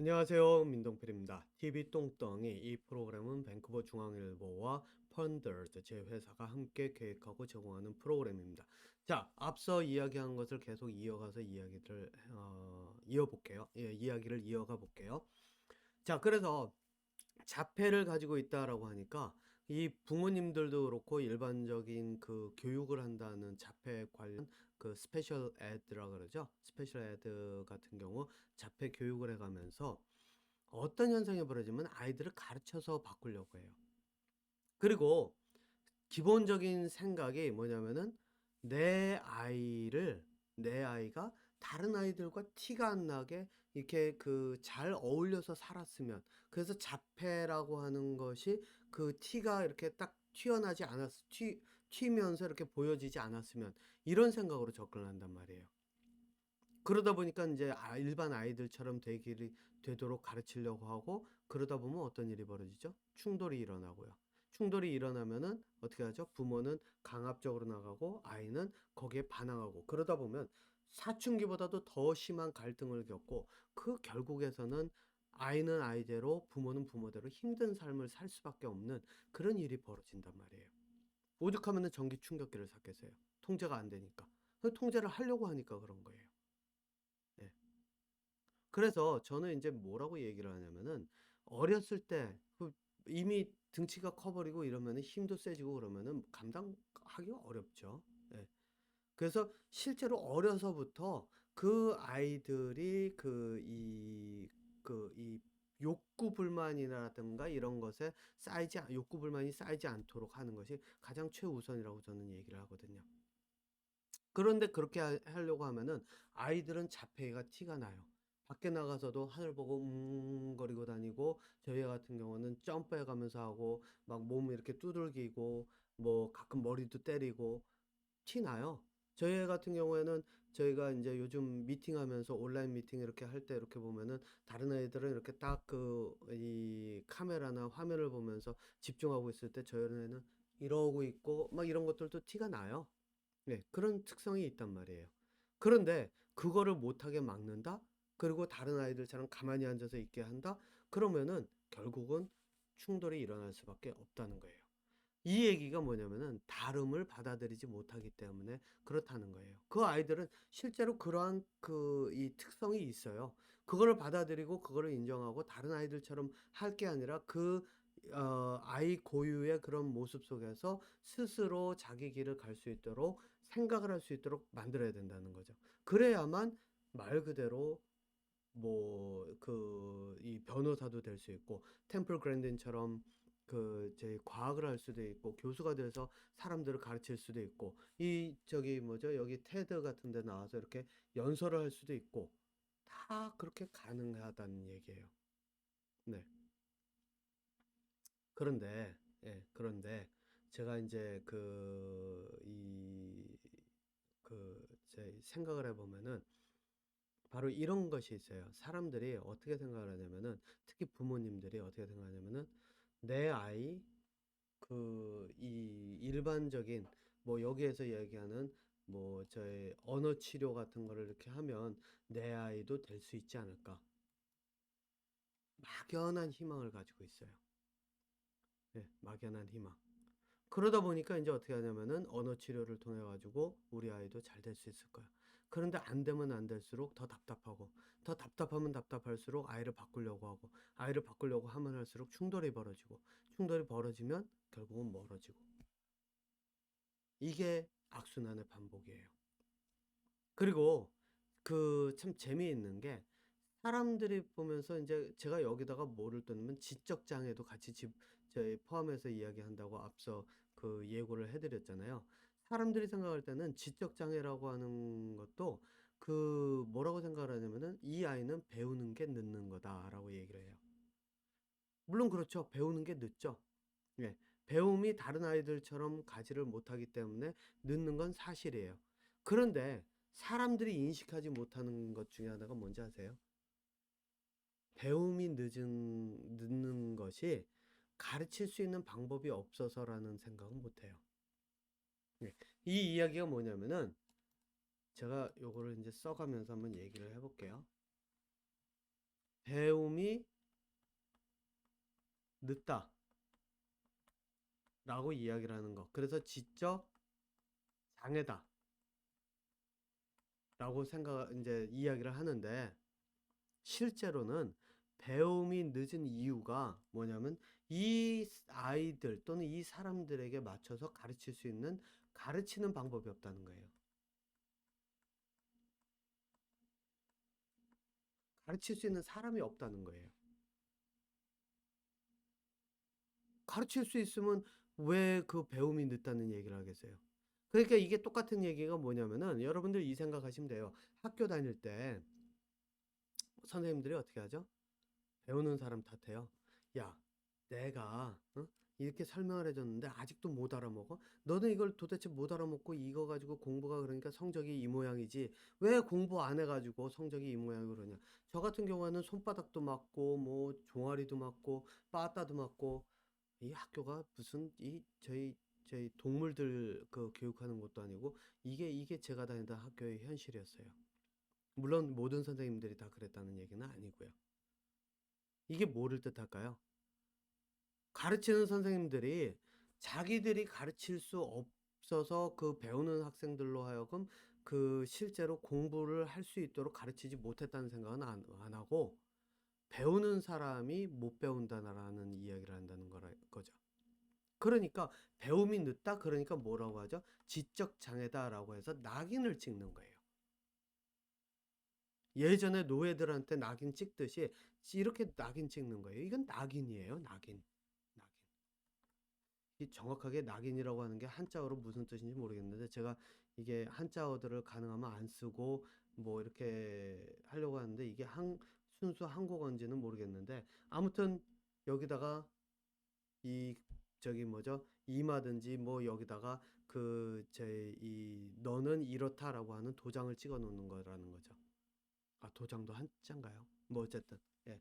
안녕하세요. 민동필입니다. TV 똥덩이 이 프로그램은 밴쿠버 중앙일보와 펀더드 제 회사가 함께 계획하고 제공하는 프로그램입니다. 자, 앞서 이야기한 것을 계속 이어가서 이야기를 어, 이어볼게요. 예, 이야기를 이어가 볼게요. 자, 그래서 자폐를 가지고 있다라고 하니까 이 부모님들도 그렇고 일반적인 그 교육을 한다는 자폐 관련 그 스페셜 에드라 그러죠. 스페셜 에드 같은 경우 자폐 교육을 해가면서 어떤 현상이 벌어지면 아이들을 가르쳐서 바꾸려고 해요. 그리고 기본적인 생각이 뭐냐면은 내 아이를 내 아이가 다른 아이들과 티가 안 나게 이렇게 그 잘 어울려서 살았으면 그래서 자폐라고 하는 것이 그 티가 이렇게 딱 튀어나지 않았 튀 튀면서 이렇게 보여지지 않았으면 이런 생각으로 접근을 한단 말이에요. 그러다 보니까 이제 아, 일반 아이들처럼 되기 되도록 가르치려고 하고 그러다 보면 어떤 일이 벌어지죠? 충돌이 일어나고요. 충돌이 일어나면은 어떻게 하죠? 부모는 강압적으로 나가고 아이는 거기에 반항하고 그러다 보면 사춘기보다도 더 심한 갈등을 겪고 그 결국에서는 아이는 아이대로 부모는 부모대로 힘든 삶을 살 수밖에 없는 그런 일이 벌어진단 말이에요. 오죽하면은 전기 충격기를 샀겠어요. 통제가 안 되니까. 그 통제를 하려고 하니까 그런 거예요. 예. 그래서 저는 이제 뭐라고 얘기를 하냐면은 어렸을 때그 이미 등치가 커버리고 이러면은 힘도 세지고 그러면은 감당하기 어렵죠. 예. 그래서 실제로 어려서부터 그 아이들이 그 이 그 이 욕구 불만이라든가 이런 것에 쌓이지 않- 욕구 불만이 쌓이지 않도록 하는 것이 가장 최우선이라고 저는 얘기를 하거든요. 그런데 그렇게 하- 하려고 하면은 아이들은 자폐가 티가 나요. 밖에 나가서도 하늘 보고 음 거리고 다니고 저희 같은 경우는 점프해 가면서 하고 막 몸 이렇게 두들기고 뭐 가끔 머리도 때리고 티 나요. 저희 애 같은 경우에는 저희가 이제 요즘 미팅하면서 온라인 미팅 이렇게 할 때 이렇게 보면은 다른 애들은 이렇게 딱 그 이 카메라나 화면을 보면서 집중하고 있을 때 저희 애는 이러고 있고 막 이런 것들도 티가 나요. 네, 그런 특성이 있단 말이에요. 그런데 그거를 못하게 막는다? 그리고 다른 아이들처럼 가만히 앉아서 있게 한다? 그러면은 결국은 충돌이 일어날 수밖에 없다는 거예요. 이 얘기가 뭐냐면은 다름을 받아들이지 못하기 때문에 그렇다는 거예요. 그 아이들은 실제로 그러한 그 이 특성이 있어요. 그거를 받아들이고 그거를 인정하고 다른 아이들처럼 할 게 아니라 그 어, 아이 고유의 그런 모습 속에서 스스로 자기 길을 갈 수 있도록 생각을 할 수 있도록 만들어야 된다는 거죠. 그래야만 말 그대로 뭐 그 이 변호사도 될 수 있고 템플 그랜딘처럼 그 제 과학을 할 수도 있고 교수가 돼서 사람들을 가르칠 수도 있고 이 저기 뭐죠 여기 테드 같은 데 나와서 이렇게 연설을 할 수도 있고 다 그렇게 가능하다는 얘기예요. 네. 그런데 예, 그런데 제가 이제 그 이 그 제 생각을 해 보면은 바로 이런 것이 있어요. 사람들이 어떻게 생각을 하냐면은 특히 부모님들이 어떻게 생각하냐면은 내 아이 그 이 일반적인 뭐 여기에서 얘기하는 뭐 저의 언어 치료 같은 거를 이렇게 하면 내 아이도 될 수 있지 않을까? 막연한 희망을 가지고 있어요. 예, 막연한 희망. 그러다 보니까 이제 어떻게 하냐면은 언어 치료를 통해 가지고 우리 아이도 잘 될 수 있을 거야. 그런데 안 되면 안 될수록 더 답답하고 더 답답하면 답답할수록 아이를 바꾸려고 하고 아이를 바꾸려고 하면 할수록 충돌이 벌어지고 충돌이 벌어지면 결국은 멀어지고 이게 악순환의 반복이에요. 그리고 그 참 재미있는 게 사람들이 보면서 이제 제가 여기다가 뭐를 떠넣으면 지적 장애도 같이 집 저희 포함해서 이야기한다고 앞서 그 예고를 해드렸잖아요. 사람들이 생각할 때는 지적 장애라고 하는 것도 그 뭐라고 생각을 하냐면은 이 아이는 배우는 게 늦는 거다라고 얘기를 해요. 물론 그렇죠. 배우는 게 늦죠. 예. 배움이 다른 아이들처럼 가지를 못하기 때문에 늦는 건 사실이에요. 그런데 사람들이 인식하지 못하는 것 중에 하나가 뭔지 아세요? 배움이 늦은, 늦는 것이 가르칠 수 있는 방법이 없어서라는 생각은 못 해요. 예. 이 이야기가 뭐냐면은 제가 요거를 이제 써가면서 한번 얘기를 해볼게요. 배움이 늦다. 라고 이야기를 하는 거. 그래서 지적 장애다. 라고 생각, 이제 이야기를 하는데, 실제로는 배움이 늦은 이유가 뭐냐면, 이 아이들 또는 이 사람들에게 맞춰서 가르칠 수 있는 가르치는 방법이 없다는 거예요. 가르칠 수 있는 사람이 없다는 거예요. 가르칠 수 있으면 왜 그 배움이 늦다는 얘기를 하겠어요? 그러니까 이게 똑같은 얘기가 뭐냐면은 여러분들 이 생각하시면 돼요. 학교 다닐 때 선생님들이 어떻게 하죠? 배우는 사람 탓해요. 야, 내가 어? 이렇게 설명을 해줬는데 아직도 못 알아먹어? 너는 이걸 도대체 못 알아먹고 이거 가지고 공부가 그러니까 성적이 이 모양이지. 왜 공부 안 해가지고 성적이 이 모양이 그러냐? 저 같은 경우에는 손바닥도 맞고 뭐 종아리도 맞고 빠따도 맞고 이 학교가 무슨 이 저희 저희 동물들 그 교육하는 것도 아니고 이게 이게 제가 다니던 학교의 현실이었어요. 물론 모든 선생님들이 다 그랬다는 얘기는 아니고요. 이게 뭐를 뜻할까요? 가르치는 선생님들이 자기들이 가르칠 수 없어서 그 배우는 학생들로 하여금 그 실제로 공부를 할 수 있도록 가르치지 못했다는 생각은 안, 안 하고 배우는 사람이 못 배운다라는 이야기를 한다는 거라, 거죠. 그러니까 배움이 늦다 그러니까 뭐라고 하죠? 지적 장애다라고 해서 낙인을 찍는 거예요. 예전에 노예들한테 낙인 찍듯이 이렇게 낙인 찍는 거예요. 이건 낙인이에요. 낙인. 이 정확하게 낙인이라고 하는 게 한자어로 무슨 뜻인지 모르겠는데 제가 이게 한자어들을 가능하면 안 쓰고 뭐 이렇게 하려고 하는데 이게 한 순수 한국어인지는 모르겠는데 아무튼 여기다가 이 저기 뭐죠? 이마든지 뭐 여기다가 그 제 이 너는 이렇다라고 하는 도장을 찍어 놓는 거라는 거죠. 아, 도장도 한자인가요? 뭐 어쨌든. 예.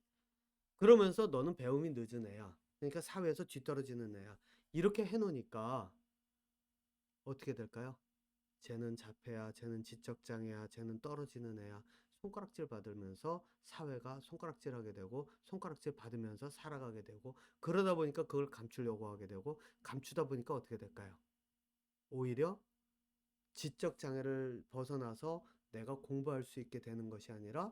그러면서 너는 배움이 늦은 애야. 그러니까 사회에서 뒤떨어지는 애야. 이렇게 해 놓으니까 어떻게 될까요? 쟤는 자폐야, 쟤는 지적장애야, 쟤는 떨어지는 애야. 손가락질 받으면서 사회가 손가락질하게 되고 손가락질 받으면서 살아가게 되고 그러다 보니까 그걸 감추려고 하게 되고 감추다 보니까 어떻게 될까요? 오히려 지적 장애를 벗어나서 내가 공부할 수 있게 되는 것이 아니라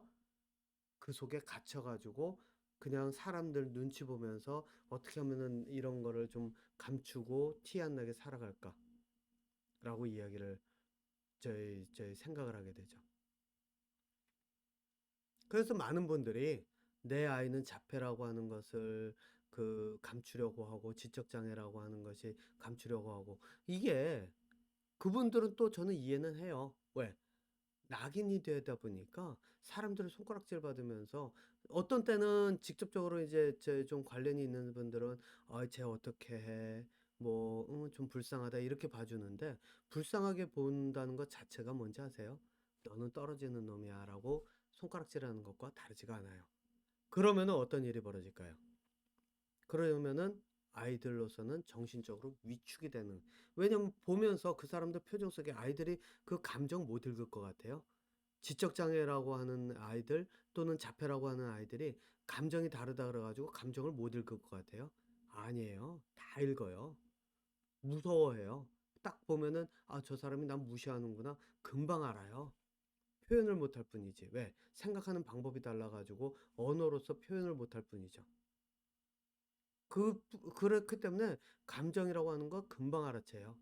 그 속에 갇혀 가지고 그냥 사람들 눈치 보면서 어떻게 하면은 이런 거를 좀 감추고 티 안 나게 살아갈까? 라고 이야기를 저희, 저희 생각을 하게 되죠. 그래서 많은 분들이 내 아이는 자폐라고 하는 것을 그 감추려고 하고 지적장애라고 하는 것이 감추려고 하고 이게 그분들은 또 저는 이해는 해요. 왜? 낙인이 되다 보니까 사람들을 손가락질 받으면서 어떤 때는 직접적으로 이제 제 좀 관련이 있는 분들은 아, 쟤 어떻게 해? 뭐, 음, 좀 불쌍하다 이렇게 봐주는데 불쌍하게 본다는 것 자체가 뭔지 아세요? 너는 떨어지는 놈이야라고 손가락질하는 것과 다르지가 않아요. 그러면은 어떤 일이 벌어질까요? 그러면은 아이들로서는 정신적으로 위축이 되는. 왜냐면 보면서 그 사람들 표정 속에 아이들이 그 감정 못 읽을 것 같아요. 지적장애라고 하는 아이들 또는 자폐라고 하는 아이들이 감정이 다르다 그래가지고 감정을 못 읽을 것 같아요. 아니에요. 다 읽어요. 무서워해요. 딱 보면은 아, 저 사람이 난 무시하는구나. 금방 알아요. 표현을 못할 뿐이지. 왜? 생각하는 방법이 달라가지고 언어로서 표현을 못할 뿐이죠. 그, 그렇기 때문에 감정이라고 하는 거 금방 알아채요.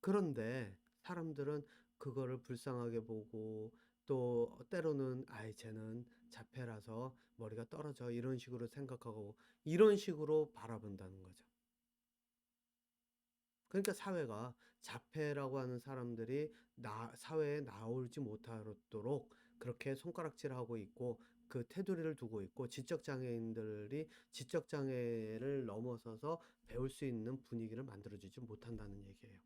그런데 사람들은 그거를 불쌍하게 보고 또 때로는 아이 쟤는 자폐라서 머리가 떨어져 이런 식으로 생각하고 이런 식으로 바라본다는 거죠. 그러니까 사회가 자폐라고 하는 사람들이 나, 사회에 나오지 못하도록 그렇게 손가락질하고 있고 그 테두리를 두고 있고 지적 장애인들이 지적 장애를 넘어서서 배울 수 있는 분위기를 만들어주지 못한다는 얘기예요.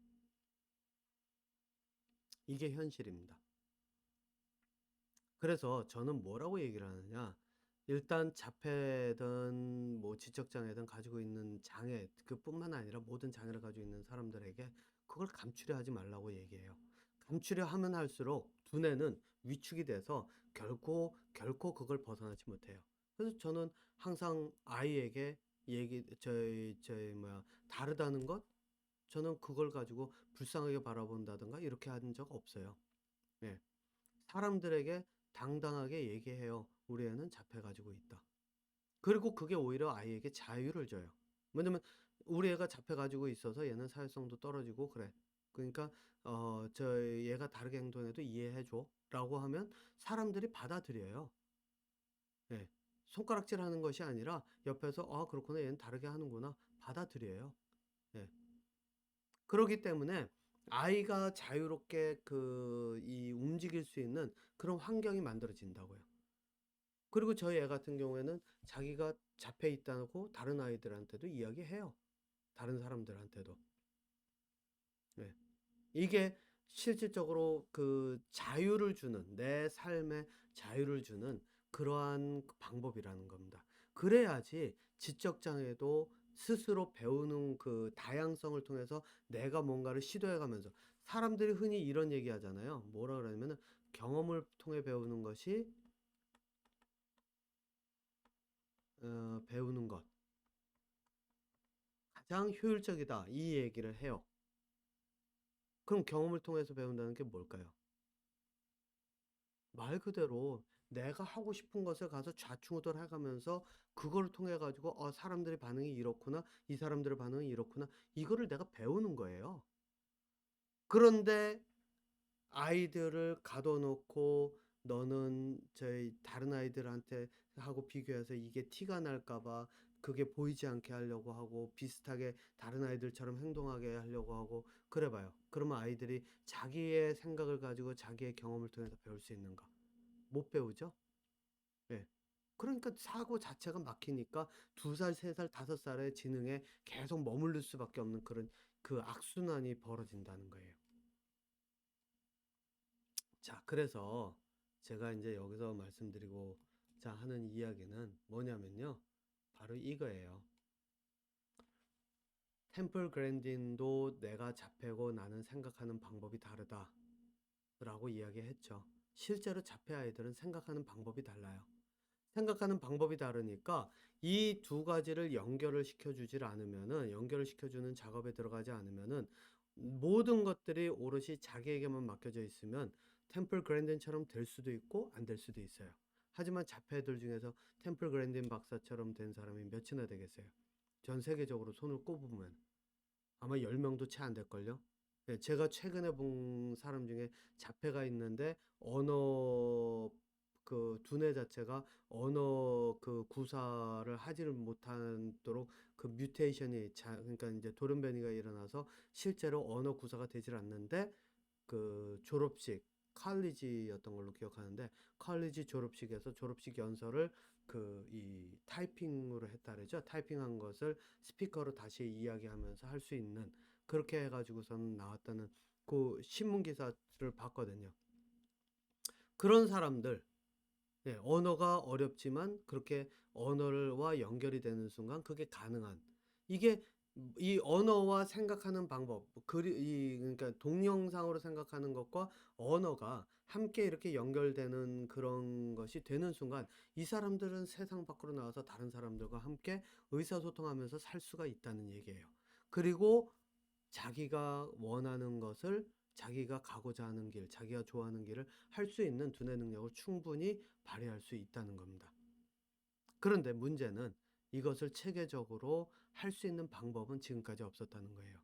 이게 현실입니다. 그래서 저는 뭐라고 얘기를 하느냐? 일단 자폐든 뭐 지적 장애든 가지고 있는 장애 그뿐만 아니라 모든 장애를 가지고 있는 사람들에게 그걸 감추려 하지 말라고 얘기해요. 감추려 하면 할수록 두뇌는 위축이 돼서 결코 결코 그걸 벗어나지 못해요. 그래서 저는 항상 아이에게 얘기 저희 저희 뭐야 다르다는 것 저는 그걸 가지고 불쌍하게 바라본다든가 이렇게 한 적 없어요. 예. 사람들에게 당당하게 얘기해요. 우리 애는 잡혀가지고 있다. 그리고 그게 오히려 아이에게 자유를 줘요. 왜냐면 우리 애가 잡혀가지고 있어서 얘는 사회성도 떨어지고 그래. 그러니까 어, 저 얘가 다르게 행동해도 이해해 줘. 라고 하면 사람들이 받아들여요. 예. 손가락질 하는 것이 아니라 옆에서 아, 그렇구나. 얘는 다르게 하는구나. 받아들여요. 예. 그러기 때문에 아이가 자유롭게 그, 이 움직일 수 있는 그런 환경이 만들어진다고요. 그리고 저희 애 같은 경우에는 자기가 잡혀 있다고 다른 아이들한테도 이야기해요. 다른 사람들한테도. 네. 이게 실질적으로 그 자유를 주는, 내 삶에 자유를 주는 그러한 그 방법이라는 겁니다. 그래야지 지적 장애도 스스로 배우는 그 다양성을 통해서 내가 뭔가를 시도해 가면서 사람들이 흔히 이런 얘기 하잖아요. 뭐라 그러냐면은 경험을 통해 배우는 것이 어, 배우는 것 가장 효율적이다. 이 얘기를 해요. 그럼 경험을 통해서 배운다는 게 뭘까요? 말 그대로 내가 하고 싶은 것을 가서 좌충우돌 해가면서 그걸 통해 가지고 어, 사람들의 반응이 이렇구나, 이 사람들의 반응이 이렇구나, 이거를 내가 배우는 거예요. 그런데 아이들을 가둬놓고 너는 저희 다른 아이들한테 하고 비교해서 이게 티가 날까 봐 그게 보이지 않게 하려고 하고 비슷하게 다른 아이들처럼 행동하게 하려고 하고 그래 봐요. 그러면 아이들이 자기의 생각을 가지고 자기의 경험을 통해서 배울 수 있는가? 못 배우죠? 예. 그러니까 사고 자체가 막히니까 두 살, 세 살, 다섯 살의 지능에 계속 머무를 수밖에 없는 그런 그 악순환이 벌어진다는 거예요. 자, 그래서 제가 이제 여기서 말씀드리고 자 하는 이야기는 뭐냐면요. 바로 이거예요. 템플 그랜딘도 내가 잡혀고 나는 생각하는 방법이 다르다. 라고 이야기했죠. 실제로 자폐 아이들은 생각하는 방법이 달라요. 생각하는 방법이 다르니까 이 두 가지를 연결을 시켜주질 않으면은, 연결을 시켜주는 작업에 들어가지 않으면은 모든 것들이 오롯이 자기에게만 맡겨져 있으면 템플 그랜딘처럼 될 수도 있고 안 될 수도 있어요. 하지만 자폐들 중에서 템플 그랜딘 박사처럼 된 사람이 몇이나 되겠어요? 전 세계적으로 손을 꼽으면 아마 10명도 채 안 될걸요? 예, 제가 최근에 본 사람 중에 자폐가 있는데 언어 그 두뇌 자체가 언어 그 구사를 하지를 못하도록 그 뮤테이션이 자, 그러니까 이제 돌연변이가 일어나서 실제로 언어 구사가 되질 않는데 그 졸업식 칼리지였던 걸로 기억하는데 칼리지 졸업식에서 졸업식 연설을 그 이 타이핑으로 했다래죠. 타이핑한 것을 스피커로 다시 이야기하면서 할 수 있는 그렇게 해가지고서는 나왔다는 그 신문 기사를 봤거든요. 그런 사람들, 예, 언어가 어렵지만 그렇게 언어와 연결이 되는 순간 그게 가능한 이게 이 언어와 생각하는 방법, 그리, 이, 그러니까 동영상으로 생각하는 것과 언어가 함께 이렇게 연결되는 그런 것이 되는 순간 이 사람들은 세상 밖으로 나와서 다른 사람들과 함께 의사소통하면서 살 수가 있다는 얘기예요. 그리고 자기가 원하는 것을 자기가 가고자 하는 길, 자기가 좋아하는 길을 할 수 있는 두뇌 능력을 충분히 발휘할 수 있다는 겁니다. 그런데 문제는 이것을 체계적으로 할 수 있는 방법은 지금까지 없었다는 거예요.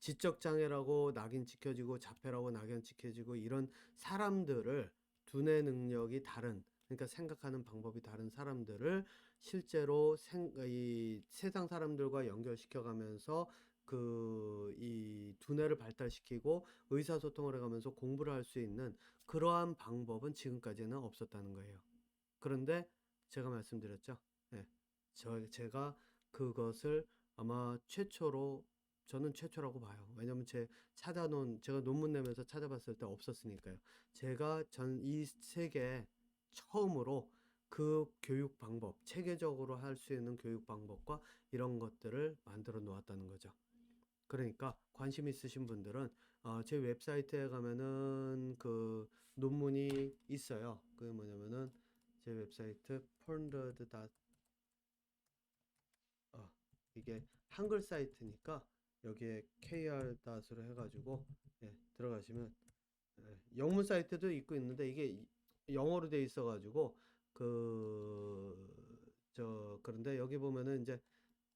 지적 장애라고 낙인 찍혀지고 자폐라고 낙인 찍혀지고 이런 사람들을 두뇌 능력이 다른 그러니까 생각하는 방법이 다른 사람들을 실제로 생, 이 세상 사람들과 연결시켜 가면서 그 이 두뇌를 발달시키고 의사소통을 해가면서 공부를 할 수 있는 그러한 방법은 지금까지는 없었다는 거예요. 그런데 제가 말씀드렸죠. 네. 저, 제가 그것을 아마 최초로 저는 최초라고 봐요. 왜냐면 제 찾아놓은 제가 논문 내면서 찾아봤을 때 없었으니까요. 제가 전 이 세계 처음으로 그 교육 방법, 체계적으로 할 수 있는 교육 방법과 이런 것들을 만들어 놓았다는 거죠. 그러니까 관심 있으신 분들은 어, 제 웹사이트에 가면은 그 논문이 있어요. 그 뭐냐면은 제 웹사이트 ponderd 이게 한글 사이트니까 여기에 KR 닷으로 해가지고 예, 들어가시면 예, 영문 사이트도 있고 있는데 이게 이- 영어로 돼 있어가지고 그 저 그런데 여기 보면은 이제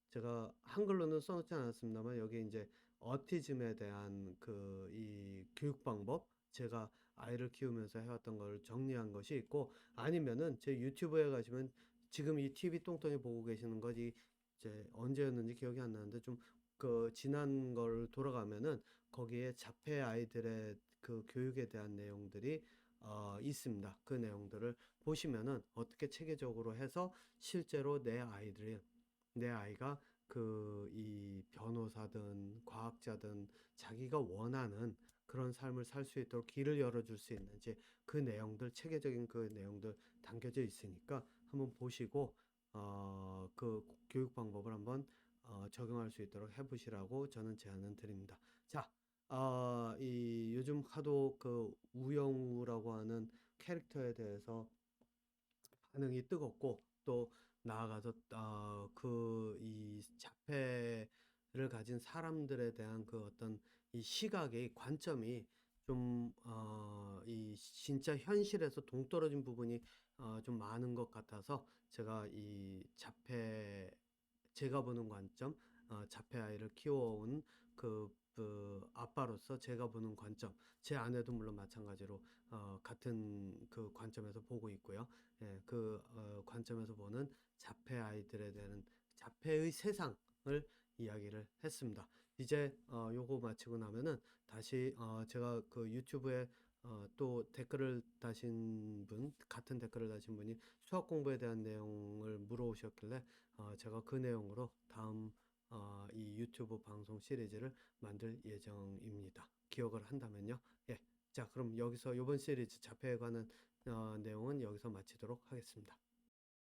제가 한글로는 써놓지 않았습니다만 여기 이제 어티즘에 대한 그 이 교육 방법 제가 아이를 키우면서 해왔던 걸 정리한 것이 있고 아니면은 제 유튜브에 가시면 지금 이 TV 똥똥이 보고 계시는 것이 이제 언제였는지 기억이 안 나는데 좀 그 지난 걸 돌아가면은 거기에 자폐 아이들의 그 교육에 대한 내용들이 어, 있습니다. 그 내용들을 보시면은 어떻게 체계적으로 해서 실제로 내 아이들이 내 아이가 그 이 변호사든 과학자든 자기가 원하는 그런 삶을 살 수 있도록 길을 열어줄 수 있는지 그 내용들 체계적인 그 내용들 담겨져 있으니까 한번 보시고 어, 그 교육 방법을 한번 어, 적용할 수 있도록 해보시라고 저는 제안을 드립니다. 자, 어, 이 요즘 하도 그 우영우라고 하는 캐릭터에 대해서 반응이 뜨겁고 또 나아가서 어, 그이 자폐를 가진 사람들에 대한 그 어떤 이 시각의 관점이 좀 어, 이 진짜 현실에서 동떨어진 부분이 어, 좀 많은 것 같아서 제가 이 자폐 제가 보는 관점, 어, 자폐 아이를 키워온 그, 그 아빠로서 제가 보는 관점, 제 아내도 물론 마찬가지로 어, 같은 그 관점에서 보고 있고요. 예, 그 어, 관점에서 보는 자폐 아이들에 대한 자폐의 세상을 이야기를 했습니다. 이제 어, 요거 마치고 나면은 다시 어, 제가 그 유튜브에 어, 또 댓글을 다신 분, 같은 댓글을 다신 분이 수학 공부에 대한 내용을 물어오셨길래 어, 제가 그 내용으로 다음 어, 이 유튜브 방송 시리즈를 만들 예정입니다. 기억을 한다면요. 예. 자, 그럼 여기서 이번 시리즈 자폐에 관한 어, 내용은 여기서 마치도록 하겠습니다.